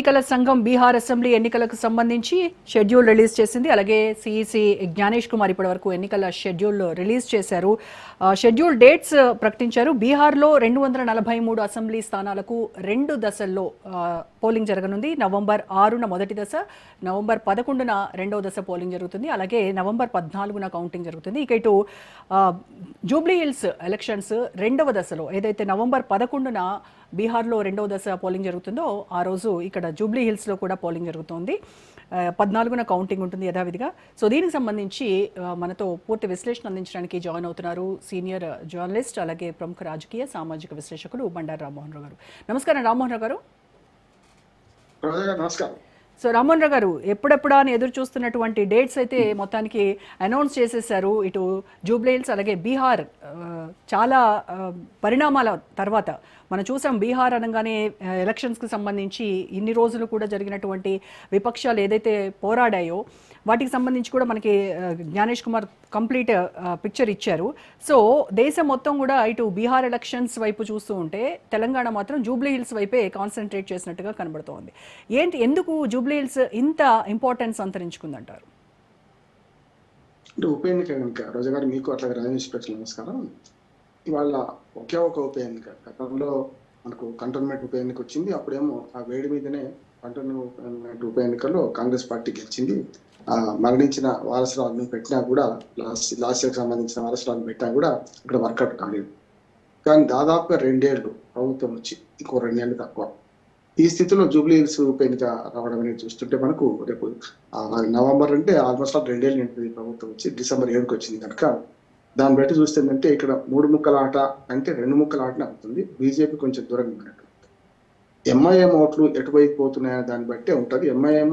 ఎన్నికల సంఘం బీహార్ అసెంబ్లీ ఎన్నికలకు సంబంధించి షెడ్యూల్ రిలీజ్ చేసింది. అలాగే సిఈసి జ్ఞానేష్ కుమార్ ఇప్పటి వరకు ఎన్నికల షెడ్యూల్ రిలీజ్ చేశారు. షెడ్యూల్ డేట్స్ ప్రకటించారు. బీహార్లో రెండు వందల నలభై మూడు అసెంబ్లీ స్థానాలకు రెండు దశల్లో పోలింగ్ జరగనుంది. నవంబర్ ఆరున మొదటి దశ నవంబర్ పదకొండున రెండవ దశ పోలింగ్ జరుగుతుంది. అలాగే నవంబర్ పద్నాలుగున కౌంటింగ్ జరుగుతుంది. ఇక ఇటు జూబ్లీ హిల్స్ ఎలక్షన్స్ రెండవ దశలో ఏదైతే నవంబర్ పదకొండున బీహార్లో రెండవ దశ పోలింగ్ జరుగుతుందో ఆ రోజు ఇక్కడ జూబ్లీ హిల్స్లో కూడా పోలింగ్ జరుగుతోంది. పద్నాలుగున కౌంటింగ్ ఉంటుంది యథావిధిగా. సో దీనికి సంబంధించి మనతో పూర్తి విశ్లేషణ అందించడానికి జాయిన్ అవుతున్నారు సీనియర్ జర్నలిస్ట్ అలాగే ప్రముఖ రాజకీయ సామాజిక విశ్లేషకులు బండారు రామ్మోహన్ రావు గారు. నమస్కారం రామ్మోహన్ రావు గారు. నమస్కారం. సో రామ్మోహన్ గారు ఎప్పుడెప్పుడా అని ఎదురు చూస్తున్నటువంటి డేట్స్ అయితే మొత్తానికి అనౌన్స్ చేసేసారు ఇటు జూబ్లీహిల్స్ అలాగే బీహార్ uh, చాలా uh, పరిణామాల తర్వాత మనం చూసాం బీహార్ అనగానే uh, ఎలక్షన్స్కి సంబంధించి ఇన్ని రోజులు కూడా జరిగినటువంటి విపక్షాలు ఏదైతే పోరాడాయో వాటికి సంబంధించి కూడా మనకి జ్ఞానేష్ కుమార్ కంప్లీట్ పిక్చర్ ఇచ్చారు. సో దేశం మొత్తం కూడా ఇటు బీహార్ ఎలక్షన్స్ వైపు చూస్తూ ఉంటే తెలంగాణ మాత్రం జూబ్లీ హిల్స్ వైపే కాన్సన్ట్రేట్ చేసినట్టుగా కనబడుతోంది. ఏంటి ఎందుకు జూబ్లీ హిల్స్ ఇంత ఇంపార్టెన్స్ అంతరించుకుందంటారు? అంటే ఉప ఎన్నిక కనుక రోజా గారు మీకు అట్లాగే రాజేష్ నమస్కారం. ఇవాళ ఒకే ఒక ఉప ఎన్నిక గతంలో మనకు కంటోన్మెంట్ ఉప ఎన్నిక వచ్చింది అప్పుడేమో ఆ వేడి మీదనే కంటోన్మెంట్ ఉప ఎన్నికల్లో కాంగ్రెస్ పార్టీ గెలిచింది. ఆ మరణించిన వారసురాలను పెట్టినా కూడా లాస్ట్ లాస్ట్ ఇయర్కి సంబంధించిన వారసురాలను పెట్టినా కూడా ఇక్కడ వర్కౌట్ కాలేదు. కానీ దాదాపుగా రెండేళ్ళు ప్రభుత్వం వచ్చి ఇంకో రెండేళ్ళు తక్కువ. ఈ స్థితిలో జూబ్లీ హిల్స్ ఉప ఎన్నిక రావడం అనేది చూస్తుంటే మనకు రేపు నవంబర్ అంటే ఆల్మోస్ట్ ఆల్ రెండేళ్ళు నింటుంది ప్రభుత్వం వచ్చి డిసెంబర్ ఏడుకి వచ్చింది కనుక దాన్ని బట్టి చూస్తే ఏంటంటే ఇక్కడ మూడు ముక్కల ఆట అంటే రెండు ముక్కల ఆటనే అవుతుంది. బీజేపీ కొంచెం దూరంగా ఉన్నట్టు. ఎంఐఎం ఓట్లు ఎటువైపు పోతున్నాయనే దాన్ని బట్టే ఉంటుంది. ఎంఐఎం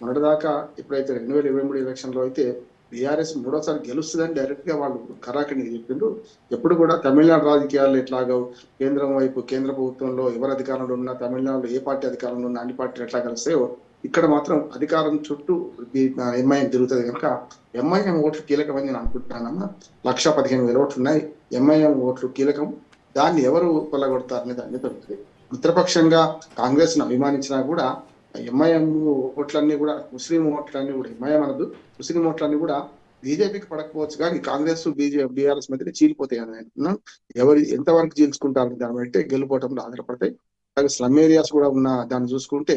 మొన్నటిదాకా ఎప్పుడైతే రెండు వేల ఇరవై మూడు ఎలక్షన్లో అయితే బీఆర్ఎస్ మూడోసారి గెలుస్తుందని డైరెక్ట్గా వాళ్ళు కరాకని చెప్పిండ్రు. ఎప్పుడు కూడా తమిళనాడు రాజకీయాల్లో ఎట్లాగో కేంద్రం వైపు కేంద్ర ప్రభుత్వంలో ఎవరు అధికారంలో ఉన్నా తమిళనాడులో ఏ పార్టీ అధికారంలో ఉన్నా అన్ని పార్టీలు ఎట్లా కలిస్తాయో ఇక్కడ మాత్రం అధికారం చుట్టూ ఎంఐఎం తిరుగుతుంది కనుక ఎంఐఎం ఓట్లు కీలకమని నేను అనుకుంటున్నానమ్మా. లక్ష పదిహేను వేల ఓట్లు ఉన్నాయి. ఎంఐఎం ఓట్లు కీలకం. దాన్ని ఎవరు కొల్లగొడతారనే దాన్ని మీద మిత్రపక్షంగా కాంగ్రెస్ను అభిమానించినా కూడా ఎంఐఎం ఓట్లన్నీ కూడా ముస్లిం ఓట్లన్నీ కూడా ఎంఐఎం అనదు ముస్లిం ఓట్లన్నీ కూడా బీజేపీకి పడకపోవచ్చు కానీ కాంగ్రెస్ బీజేపీ బీఆర్ఎస్ మధ్య చీలిపోతాయి అని అంటున్నాను ఎవరు ఎంతవరకు చీల్చుకుంటారు దాన్ని బట్టి గెలుపోవటంలో ఆధారపడతాయి. అలాగే స్లమ్ ఏరియాస్ కూడా ఉన్న దాన్ని చూసుకుంటే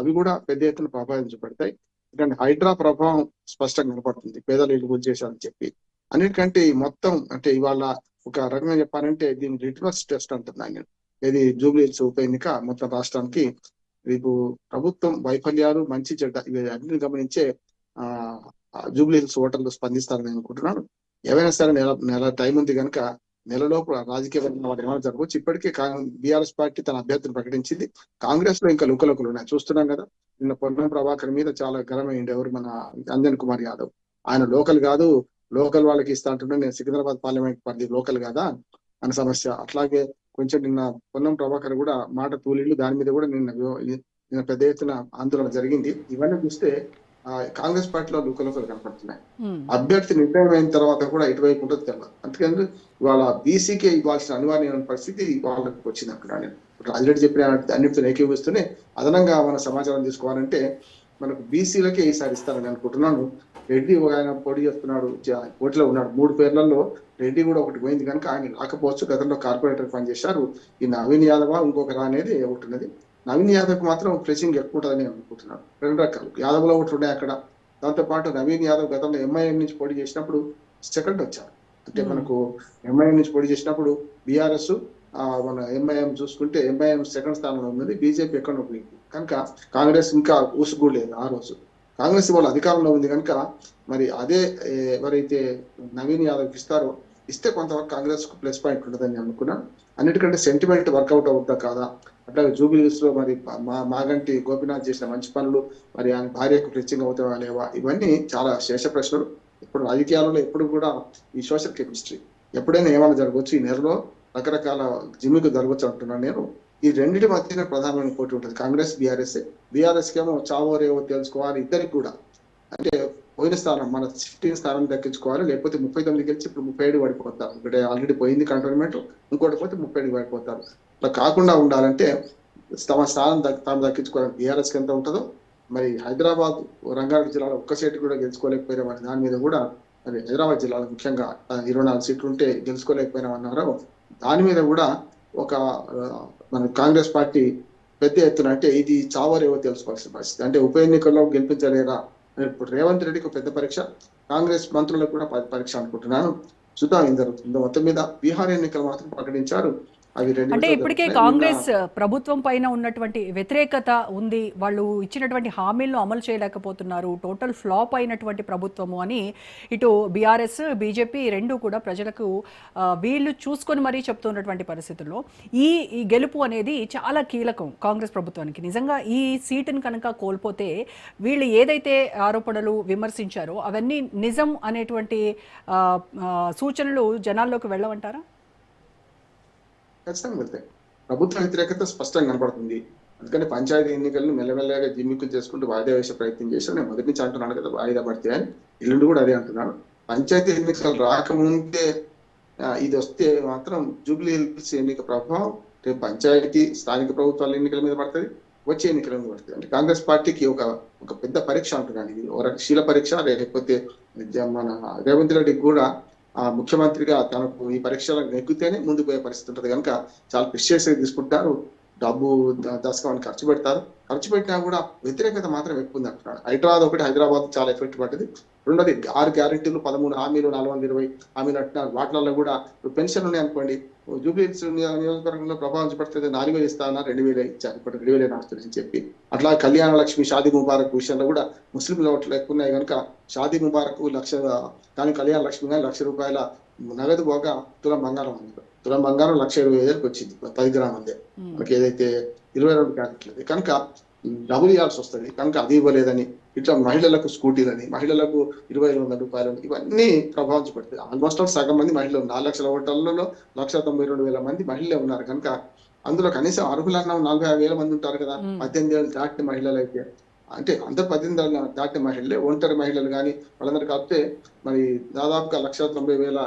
అవి కూడా పెద్ద ఎత్తున ప్రభావితం చూపెడతాయి. ఎందుకంటే హైడ్రా ప్రభావం స్పష్టంగా కనపడుతుంది. పేదలు ఇల్లు గురి చేశారని చెప్పి. అన్నిటికంటే ఈ మొత్తం అంటే ఇవాళ ఒక రకంగా చెప్పాలంటే దీన్ని రిట్రస్ టెస్ట్ అంటున్నాను నేను. ఇది జూబ్లీ ఉప ఎన్నిక మొత్తం రాష్ట్రానికి రేపు ప్రభుత్వం వైఫల్యాలు మంచి చెడ్డ ఇవి అన్ని గమనించే ఆ జూబ్లీ హిల్స్ ఓటర్లు స్పందిస్తారని నేను అనుకుంటున్నాను ఏవైనా సరే నెల నెల టైం ఉంది కనుక నెలలోపు రాజకీయ వాళ్ళు ఏమైనా జరగవచ్చు ఇప్పటికే బీఆర్ఎస్ పార్టీ తన అభ్యర్థిని ప్రకటించింది కాంగ్రెస్లో ఇంకా లుకలుకలు ఉన్నాయి చూస్తున్నాం కదా నిన్న పొన్నం ప్రభాకర్ మీద చాలా గరమైంది ఎవరు మన అంజన్ కుమార్ యాదవ్ ఆయన లోకల్ కాదు లోకల్ వాళ్ళకి ఇస్తా అంటున్నా నేను సికింద్రాబాద్ పార్లమెంట్ పార్టీ లోకల్ కాదా? అనే సమస్య. అట్లాగే కొంచెం నిన్న పొన్నం ప్రభాకర్ కూడా మాట తూలిళ్ళు దాని మీద కూడా నిన్న నిన్న పెద్ద ఎత్తున ఆందోళన జరిగింది. ఇవన్నీ చూస్తే ఆ, కాంగ్రెస్ పార్టీలో లుకలుకలు కనపడుతున్నాయి. అభ్యర్థి నిర్ణయం అయిన తర్వాత కూడా ఇటువైపు ఉంటుంది తెలియదు అందుకని ఇవాళ బీసీకే ఇవ్వాల్సిన అనివార్యమైన పరిస్థితి వాళ్ళకి వచ్చింది అక్కడ. నేను చెప్పిన అన్నిటితో ఏకీభవిస్తూనే అదనంగా మన సమాచారం తీసుకోవాలంటే మనకు బీసీలకే ఈసారి ఇస్తారని అనుకుంటున్నాను. రెడ్డి ఒక ఆయన పోటీ చేస్తున్నాడు పోటీలో ఉన్నాడు. మూడు పేర్లలో రెడ్డి కూడా ఒకటి పోయింది కనుక ఆయన రాకపోవచ్చు. గతంలో కార్పొరేటర్ పనిచేశారు ఈ నవీన్ యాదవ ఇంకొక అనేది ఒకటి ఉన్నది. నవీన్ యాదవ్ మాత్రం ప్రెసింగ్ ఎక్కువ ఉంటుందని నేను అనుకుంటున్నాను. రెండు రకాలు. యాదవ్లో ఒకటి ఉన్నాయి అక్కడ. దాంతో పాటు నవీన్ యాదవ్ గతంలో ఎంఐఎం నుంచి పోటీ చేసినప్పుడు సెకండ్ వచ్చారు. అంటే. మనకు ఎంఐఎం నుంచి పోటీ చేసినప్పుడు బీఆర్ఎస్ మన ఎంఐఎం చూసుకుంటే ఎంఐఎం సెకండ్ స్థానంలో ఉన్నది. బీజేపీ ఎక్కడ పోయింది. కనుక కాంగ్రెస్ ఇంకా ఊసుగూడలేదు ఆ రోజు. కాంగ్రెస్ వాళ్ళు అధికారంలో ఉంది కనుక మరి అదే ఎవరైతే నవీన్ యాదవ్ ఇస్తారో ఇస్తే కొంతవరకు కాంగ్రెస్కు ప్లస్ పాయింట్ ఉంటుందని నేను అనుకున్నాను అన్నిటికంటే సెంటిమెంట్ వర్కౌట్ అవుతుందా కాదా? అట్లాగే జూబిలీస్లో మరి మా మాగంటి గోపినాథ్ చేసిన మంచి పనులు మరి ఆయన భార్యకు ఫ్రెచ్చింగ్ అవుతావా లేవా ఇవన్నీ చాలా శేష ప్రశ్నలు. ఇప్పుడు రాజకీయాలలో ఎప్పుడు కూడా ఈ సోషల్ కెమిస్ట్రీ ఎప్పుడైనా ఏమైనా జరగవచ్చు ఈ నెలలో? రకరకాల జిమ్మికు జరగవచ్చు అంటున్నాను నేను. ఈ రెండింటి మధ్యన ప్రధానమైన పోటీ ఉంటుంది. కాంగ్రెస్ బీఆర్ఎస్. బీఆర్ఎస్ ఏమో చావో రేవో తెలుసుకోవాలి ఇద్దరికి కూడా. అంటే పోయిన స్థానం మన ఫిఫ్టీన్ స్థానం దక్కించుకోవాలి. లేకపోతే ముప్పై తొమ్మిది గెలిచి ఇప్పుడు ముప్పై ఏడు పడిపోతారు. ఇక్కడ ఆల్రెడీ పోయింది కంటోన్మెంట్ ఇంకోటి పోతే ముప్పై ఏడు పడిపోతారు. అలా కాకుండా ఉండాలంటే తమ స్థానం తాను దక్కించుకోవాలి. దక్కించుకోవడానికి బీఆర్ఎస్ ఎంత ఉంటుందో మరి హైదరాబాద్ రంగారెడ్డి జిల్లాలో ఒక్క సీటు కూడా గెలుచుకోలేకపోయినా దాని మీద కూడా మరి హైదరాబాద్ జిల్లాలో ముఖ్యంగా ఇరవై నాలుగు సీట్లు ఉంటే గెలుచుకోలేకపోయినా అన్నారు దాని మీద కూడా ఒక మన కాంగ్రెస్ పార్టీ పెద్ద ఎత్తున అంటే ఇది చావరేవో తెలుసుకోవాల్సిన పరిస్థితి. అంటే ఉప ఎన్నికల్లో గెలిపించలేరా? ఇప్పుడు రేవంత్ రెడ్డికి పెద్ద పరీక్ష కాంగ్రెస్ మంత్రులకు కూడా పరీక్ష అనుకుంటున్నాను. చూద్దాం ఏం జరుగుతుందో. మొత్తం మీద బీహార్ ఎన్నికలు మాత్రం ప్రకటించారు. అంటే ఇప్పటికే. కాంగ్రెస్ ప్రభుత్వం పైన ఉన్నటువంటి వ్యతిరేకత ఉంది. వాళ్ళు ఇచ్చినటువంటి హామీలను అమలు చేయలేకపోతున్నారు. టోటల్ ఫ్లాప్ అయినటువంటి ప్రభుత్వము అని ఇటు బీఆర్ఎస్ బీజేపీ రెండు కూడా ప్రజలకు వీళ్ళు చూసుకొని మరీ చెప్తున్నటువంటి పరిస్థితుల్లో ఈ ఈ గెలుపు అనేది చాలా కీలకం కాంగ్రెస్ ప్రభుత్వానికి. నిజంగా ఈ సీటును కనుక కోల్పోతే వీళ్ళు ఏదైతే ఆరోపణలు విమర్శించారో అవన్నీ నిజం అనేటువంటి సూచనలు జనాల్లోకి వెళ్ళవంటారా ఖచ్చితంగా వెళ్తాయి ప్రభుత్వ వ్యతిరేకత స్పష్టంగా కనపడుతుంది. అందుకని పంచాయతీ ఎన్నికలను మెల్లమెల్లగా జిమ్మిక్కులు చేసుకుంటూ వాయిదా వేసే ప్రయత్నం చేశాను నేను మొదటి నుంచి అంటున్నాను కదా వాయిదా పడితే అని. ఇల్లుండి కూడా అదే అంటున్నాను. పంచాయతీ ఎన్నికలు రాకముందే ఇది వస్తే మాత్రం జూబ్లీ హిల్స్ ఎన్నిక ప్రభావం రేపు పంచాయతీ స్థానిక ప్రభుత్వాల ఎన్నికల మీద పడుతుంది వచ్చే ఎన్నికల మీద పడుతుంది. అంటే కాంగ్రెస్ పార్టీకి ఒక ఒక పెద్ద పరీక్ష అంటున్నాను. ఇది ఒక శీల పరీక్ష లేకపోతే మన రేవంత్ రెడ్డికి కూడా ఆ ముఖ్యమంత్రిగా తనకు ఈ పరీక్షలకు నెగ్గితేనే ముందుకు పోయే పరిస్థితి ఉంటుంది. కనుక చాలా ప్రిషియస్ తీసుకుంటారు. డబ్బు దశకం ఖర్చు పెడతారు. ఖర్చు పెట్టినా కూడా వ్యతిరేకత మాత్రం ఎక్కువ ఉంది అంటున్నాడు. హైదరాబాద్ ఒకటి హైదరాబాద్ చాలా ఎఫెక్ట్ పడ్డది. రెండోది ఆరు గ్యారెంటీలు పదమూడు హామీలు నాలుగు వందల ఇరవై హామీలు అంటున్నారు వాటిలలో కూడా పెన్షన్ ఉన్నాయి అనుకోండి. జూబ్లీ నియోజకవర్గంలో ప్రభావం చూపడుతుంది నాలుగు వేలు ఇస్తా రెండు వేలే ఇచ్చారు ఇప్పుడు రెండు వేలే నడుస్తుంది చెప్పి. అట్లా కళ్యాణ లక్ష్మి షాదీ ముబారక్ విషయంలో కూడా ముస్లింల ఓట్లు ఎక్కువ ఉన్నాయి కనుక షాదీ ముబారక్ లక్ష కానీ కళ్యాణ లక్ష్మి కానీ లక్ష రూపాయల నగదు పోగా తులం బంగారం ఉంది. తులం బంగారం లక్ష ఇరవై వేలకు వచ్చింది పది గ్రాములదే. మనకి ఏదైతే ఇరవై రెండు క్యారెట్లు కనుక డబుల్ ఇవ్వాల్సి వస్తుంది కనుక అది ఇవ్వలేదని ఇట్లా మహిళలకు స్కూటీలని మహిళలకు ఇరవై ఐదు వందల రూపాయలు ఇవన్నీ ప్రభావం చూపెడుతుంది ఆల్మోస్ట్ ఆల్ సగం మంది మహిళలు నాలుగు లక్షల ఓటర్లలో లక్ష తొంభై రెండు వేల మంది మహిళలే ఉన్నారు కనుక అందులో కనీసం అర్హులన్న నలభై ఐదు వేల మంది ఉంటారు కదా. పద్దెనిమిది ఏళ్ళు దాటిన మహిళలు అయితే. అంటే అందరు పద్దెనిమిది ఏళ్ళ దాటిన మహిళలే ఒంటరి మహిళలు కానీ వాళ్ళందరూ కలిపితే మరి దాదాపుగా లక్ష తొంభై వేల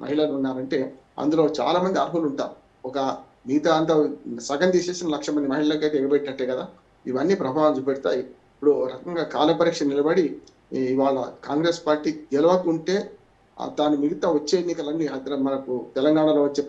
మహిళలు ఉన్నారంటే అందులో చాలా మంది అర్హులు ఉంటారు. ఒక మిగతా అంతా సగం తీసేసిన లక్ష మంది మహిళలకైతే ఎగబెట్టినట్టే కదా. ఇవన్నీ ప్రభావం చూపెడతాయి. ఇప్పుడు రకంగా కాల పరీక్ష నిలబడి ఇవాళ కాంగ్రెస్ పార్టీ గెలవకుంటే దాని మిగతా వచ్చే ఎన్నికలన్నీ హైదరాబాద్ మనకు తెలంగాణలో వచ్చే